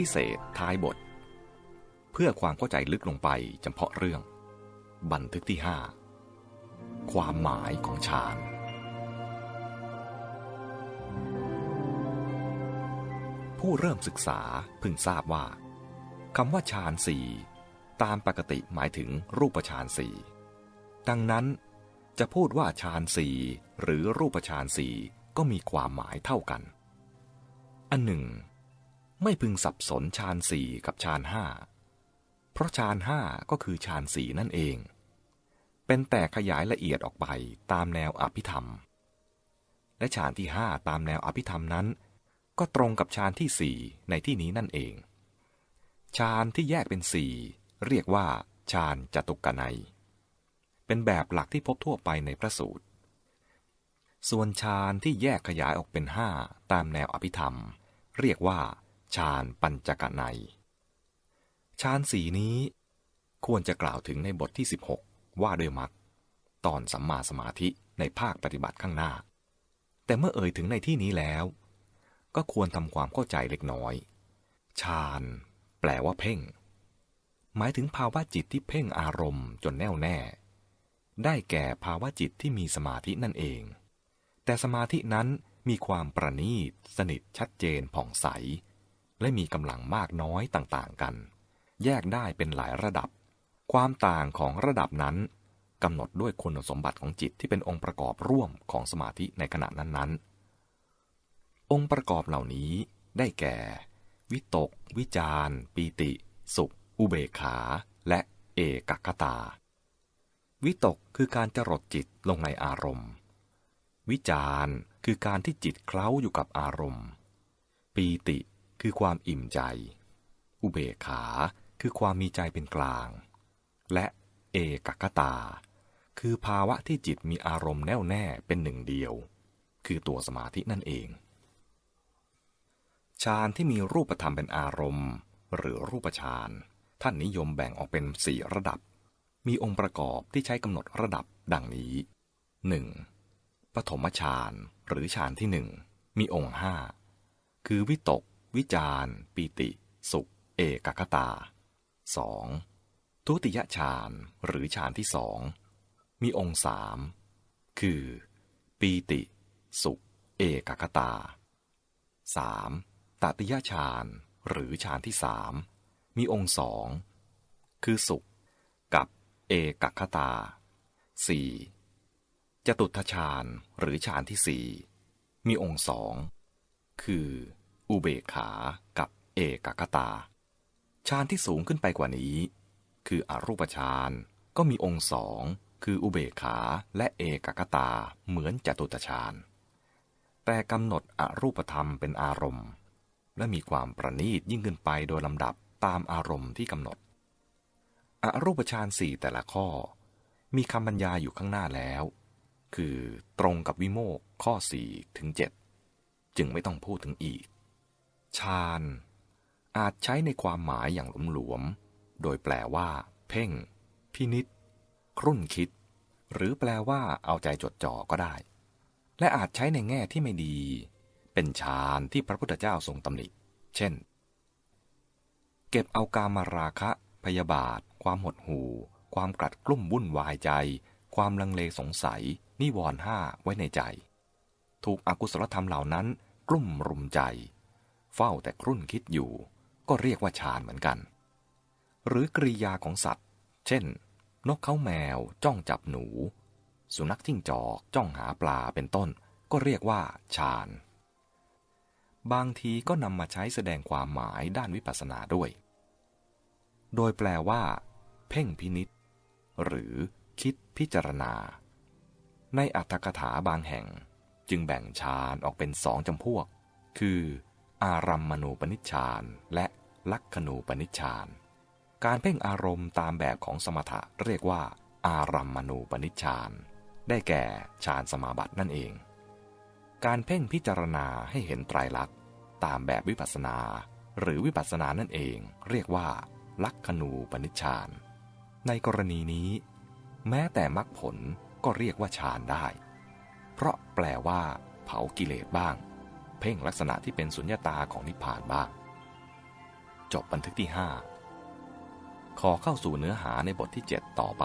พิเศษท้ายบท เพื่อความเข้าใจลึกลงไปเฉพาะเรื่อง บันทึกที่ 5 ความหมายของฌานผู้เริ่มศึกษาพึงทราบว่าคำว่าฌานสี่ตามปกติหมายถึงรูปฌานสี่ดังนั้นจะพูดว่าฌานสี่หรือรูปฌานสี่ก็มีความหมายเท่ากัน อันหนึ่ง ไม่พึงสับสนฌานสี่กับฌานห้า เพราะฌานห้าก็คือฌานสี่นั่นเอง เป็นแต่ขยายละเอียดออกไปตามแนวอภิธรรม และฌานที่ห้าตามแนวอภิธรรมนั้น ก็ตรงกับฌานที่สี่ในที่นี้นั่นเอง ฌานที่แยกเป็นสี่เรียกว่าฌานจตุกนัย เป็นแบบหลักที่พบทั่วไปในพระสูตร ส่วนฌานที่แยกขยายออกเป็นห้าตามแนวอภิธรรม เรียกว่า ฌานปัญจกนัยฌานสีนี้ควรจะกล่าวถึงในบทที่ 16 ว่าด้วยมรรคตอนสัมมาสมาธิในภาคปฏิบัติข้างหน้า แต่เมื่อเอ่ยถึงในที่นี้แล้ว ก็ควรทำความเข้าใจเล็กน้อยฌานแปลว่าเพ่ง หมายถึงภาวะจิตที่เพ่งอารมณ์จนแน่วแน่ ได้แก่ภาวะจิตที่มีสมาธินั่นเอง แต่สมาธินั้นมีความประณีต สนิทชัดเจนผ่องใส และมีกำลังมากน้อยต่างๆกัน แยกได้เป็นหลายระดับ ความต่างของระดับนั้นกำหนดด้วยคุณสมบัติของจิตที่เป็นองค์ประกอบร่วมของสมาธิในขณะนั้นๆ องค์ประกอบเหล่านี้ได้แก่ วิตก วิจารปีติ สุข อุเบกขา และเอกคตา วิตกคือการจรดจิตลงในอารมณ์ วิจารคือการที่จิตเคล้าอยู่กับอารมณ์ ปีติ คือความอิ่มใจ อุเบกขาคือความมีใจเป็นกลาง และเอกคตา คือภาวะที่จิตมีอารมณ์แน่วแน่เป็นหนึ่งเดียว คือตัวสมาธินั่นเองฌานที่มีรูปธรรมเป็นอารมณ์ หรือรูปฌานท่านนิยมแบ่งออกเป็นสี่ระดับ มีองค์ประกอบที่ใช้กำหนดระดับดังนี้ 1. ปฐมฌานหรือฌานที่หนึ่งมีองค์ห้าคือวิตก วิจารปีติ สุข เอกคตา 2. ทุติยฌานหรือฌานที่สองมีองค์สามคือ ปีติ สุข เอกคตา 3. ตติยฌานหรือฌานที่สามมีองค์สองคือสุขกับเอกคตาสี่จตุทฌานหรือฌานที่สี่มีองค์สองคือ อุเบกขากับเอกคตาฌานที่สูงขึ้นไปกว่านี้ คืออรูปฌานก็มีองค์สองคืออุเบกขาและเอกคตาเหมือนจตุตฌานแต่กำหนดอรูปธรรมเป็นอารมณ์ และมีความประณีตยิ่งขึ้นไปโดยลำดับตามอารมณ์ที่กำหนด อรูปฌานสี่แต่ละข้อ มีคำบรรยายอยู่ข้างหน้าแล้ว คือตรงกับวิโมกข้อสี่ถึงเจ็ดจึงไม่ต้องพูดถึงอีก ฌานอาจใช้ในความหมายอย่างหลวมๆ โดยแปลว่า เพ่ง พินิษครุ่นคิด หรือแปลว่าเอาใจจดจ่อก็ได้ และอาจใช้ในแง่ที่ไม่ดี เป็นฌานที่พระพุทธเจ้าทรงตำหนิ เช่น เก็บเอากามาราคะ พยาบาท ความหดหู่ ความกลัดกลุ้มวุ่นวายใจ ความลังเลสงสัย นิวรณ์ห้าไว้ในใจ ถูกอกุศลธรรมเหล่านั้นกลุ่มรุมใจ เฝ้าแต่ครุ่นคิดอยู่ ก็เรียกว่าฌานเหมือนกัน หรือกริยาของสัตว์ เช่น นกเขาแมว จ้องจับหนู สุนัขจิ้งจอกจ้องหาปลาเป็นต้น ก็เรียกว่าฌานบางทีก็นำมาใช้แสดงความหมายด้านวิปัสสนาด้วย โดยแปลว่า เพ่งพินิษหรือคิดพิจารณา ในอัตถกถาบางแห่งจึงแบ่งฌานออกเป็นสองจำพวก คือ อารัมมณูปนิชฌานและลักขณูปนิชฌานการเพ่งอารมณ์ตามแบบของสมถะเรียกว่า อารัมมณูปนิชฌานได้แก่ฌานสมาบัตินั่นเอง การเพ่งพิจารณาให้เห็นไตรลักษณ์ตามแบบวิปัสสนา หรือวิปัสสนานั่นเอง เรียกว่า ลักขณูปนิชฌานในกรณีนี้ แม้แต่มรรคผลก็เรียกว่าฌานได้ เพราะแปลว่า เผากิเลสบ้าง เพ่งลักษณะที่เป็นสุญญตาของนิพพานบ้าง จบบันทึกที่ 5 ขอเข้าสู่เนื้อหาในบทที่ 7 ต่อไป